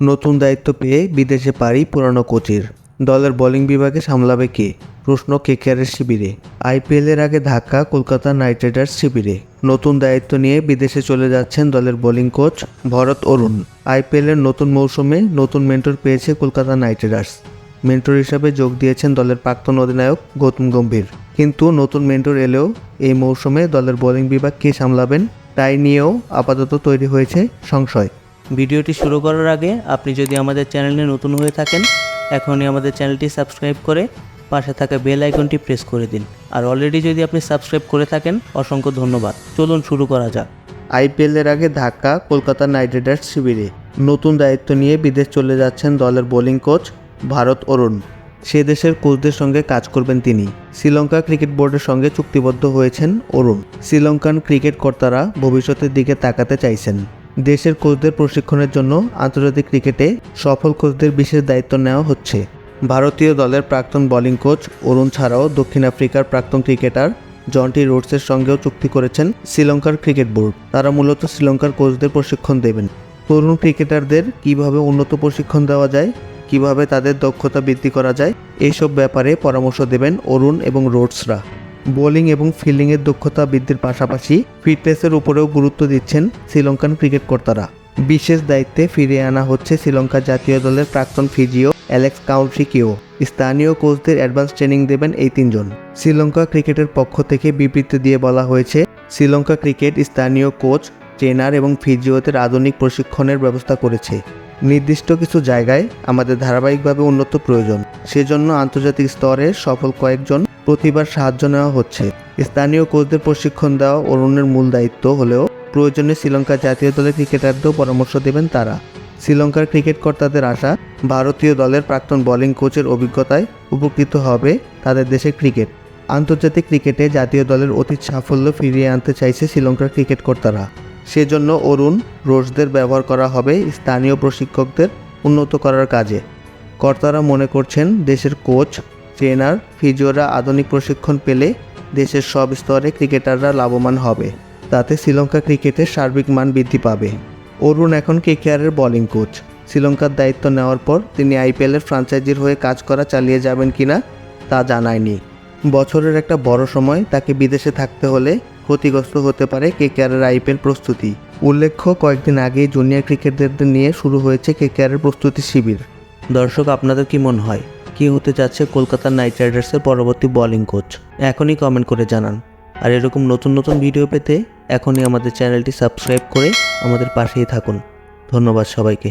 নতুন দায়িত্ব পেয়ে বিদেশে পারি পুরানো কোচের। দলের বোলিং বিভাগে সামলাবে কে? প্রশ্ন কেকেআরের শিবিরে। আইপিএলের আগে ঢাকা কলকাতা নাইট রাইডার্স শিবিরে। নতুন দায়িত্ব নিয়ে বিদেশে চলে যাচ্ছেন দলের বোলিং কোচ ভরত অরুণ। আইপিএলের নতুন মৌসুমে নতুন মেন্টর পেয়েছে কলকাতা নাইট রাইডার্স। মেন্টর হিসাবে যোগ দিয়েছেন দলের প্রাক্তন অধিনায়ক গৌতম গম্ভীর। কিন্তু নতুন মেন্টর এলেও এই মৌসুমে দলের বোলিং বিভাগ কে সামলাবেন, তাই নিয়েও আপাতত তৈরি হয়েছে সংশয়। ভিডিওটি শুরু করার আগে আপনি যদি আমাদের চ্যানেলে নতুন হয়ে থাকেন, এখনই আমাদের চ্যানেলটি সাবস্ক্রাইব করে পাশে থাকা বেল আইকনটি প্রেস করে দিন। আর অলরেডি যদি আপনি সাবস্ক্রাইব করে থাকেন, অসংখ্য ধন্যবাদ। চলুন শুরু করা যাক। আইপিএলের আগে ঢাকা কলকাতা নাইট রাইডার্স শিবিরে। নতুন দায়িত্ব নিয়ে বিদেশ চলে যাচ্ছেন দলের বোলিং কোচ ভারত অরুণ। সে দেশের কোচদের সঙ্গে কাজ করবেন তিনি। শ্রীলঙ্কা ক্রিকেট বোর্ডের সঙ্গে চুক্তিবদ্ধ হয়েছেন অরুণ। শ্রীলঙ্কান ক্রিকেট কর্তারা ভবিষ্যতের দিকে তাকাতে চাইছেন। দেশের কোচদের প্রশিক্ষণের জন্য আন্তর্জাতিক ক্রিকেটে সফল কোচদের বিশেষ দায়িত্ব নেওয়া হচ্ছে। ভারতীয় দলের প্রাক্তন বোলিং কোচ অরুণ ছাড়াও দক্ষিণ আফ্রিকার প্রাক্তন ক্রিকেটার জন্টি রোডসের সঙ্গেও চুক্তি করেছেন শ্রীলঙ্কার ক্রিকেট বোর্ড। তারা মূলত শ্রীলঙ্কার কোচদের প্রশিক্ষণ দেবেন। তরুণ ক্রিকেটারদের কীভাবে উন্নত প্রশিক্ষণ দেওয়া যায়, কীভাবে তাদের দক্ষতা বৃদ্ধি করা যায় এইসব ব্যাপারে পরামর্শ দেবেন অরুণ এবং রোডসরা। বোলিং এবং ফিল্ডিংয়ের দক্ষতা বৃদ্ধির পাশাপাশি ফিটনেসের উপরেও গুরুত্ব দিচ্ছেন শ্রীলঙ্কান ক্রিকেট কর্তারা। বিশেষ দায়িত্বে ফিরিয়ে আনা হচ্ছে শ্রীলঙ্কা জাতীয় দলের প্রাক্তন ফিজিও অ্যালেক্স কাউন্ট্রিকেও স্থানীয় কোচদের অ্যাডভান্স ট্রেনিং দেবেন এই তিনজন। শ্রীলঙ্কা ক্রিকেটের পক্ষ থেকে বিবৃতি দিয়ে বলা হয়েছে, শ্রীলঙ্কা ক্রিকেট স্থানীয় কোচ, ট্রেনার এবং ফিজিওদের আধুনিক প্রশিক্ষণের ব্যবস্থা করেছে। নির্দিষ্ট কিছু জায়গায় আমাদের ধারাবাহিকভাবে উন্নত প্রয়োজন। সেজন্য আন্তর্জাতিক স্তরে সফল কয়েকজন প্রতিবার সাহায্য নেওয়া হচ্ছে। স্থানীয় কোচদের প্রশিক্ষণ দেওয়া অরুণের মূল দায়িত্ব হলেও প্রয়োজনে শ্রীলঙ্কা জাতীয় দলের ক্রিকেটারদেরও পরামর্শ দেবেন তারা। শ্রীলঙ্কার ক্রিকেট কর্তাদের আশা, ভারতীয় দলের প্রাক্তন বোলিং কোচের অভিজ্ঞতায় উপকৃত হবে তাদের দেশের ক্রিকেট। আন্তর্জাতিক ক্রিকেটে জাতীয় দলের অতীত সাফল্য ফিরিয়ে আনতে চাইছে শ্রীলঙ্কার ক্রিকেট কর্তারা। সেজন্য অরুণ রোশদের ব্যবহার করা হবে স্থানীয় প্রশিক্ষকদের উন্নত করার কাজে। কর্তারা মনে করছেন, দেশের কোচ ট্রেনার, ফিজিওরা আধুনিক প্রশিক্ষণ পেলে দেশের সব স্তরে ক্রিকেটাররা লাভবান হবে। তাতে শ্রীলঙ্কা ক্রিকেটের সার্বিক মান বৃদ্ধি পাবে। অরুণ এখন কেকেআরের বোলিং কোচ শ্রীলঙ্কার দায়িত্ব নেওয়ার পর তিনি আইপিএলের ফ্রাঞ্চাইজির হয়ে কাজ করা চালিয়ে যাবেন কিনা তা জানায়নি। বছরের একটা বড় সময় তাকে বিদেশে থাকতে হলে ক্ষতিগ্রস্ত হতে পারে কেকেআরের আইপিএল প্রস্তুতি। উল্লেখ্য, কয়েকদিন আগেই জুনিয়র ক্রিকেটারদের নিয়ে শুরু হয়েছে কেকেআরের প্রস্তুতি শিবির। দর্শক, আপনাদের কি মনে হয়? কি হতে যাচ্ছে কলকাতা নাইট রাইডার্সের পরবর্তী বোলিং কোচ এখনই কমেন্ট করে জানান। আর এরকম নতুন নতুন ভিডিও পেতে এখনই আমাদের চ্যানেলটি সাবস্ক্রাইব করে আমাদের পাশেই থাকুন। ধন্যবাদ সবাইকে।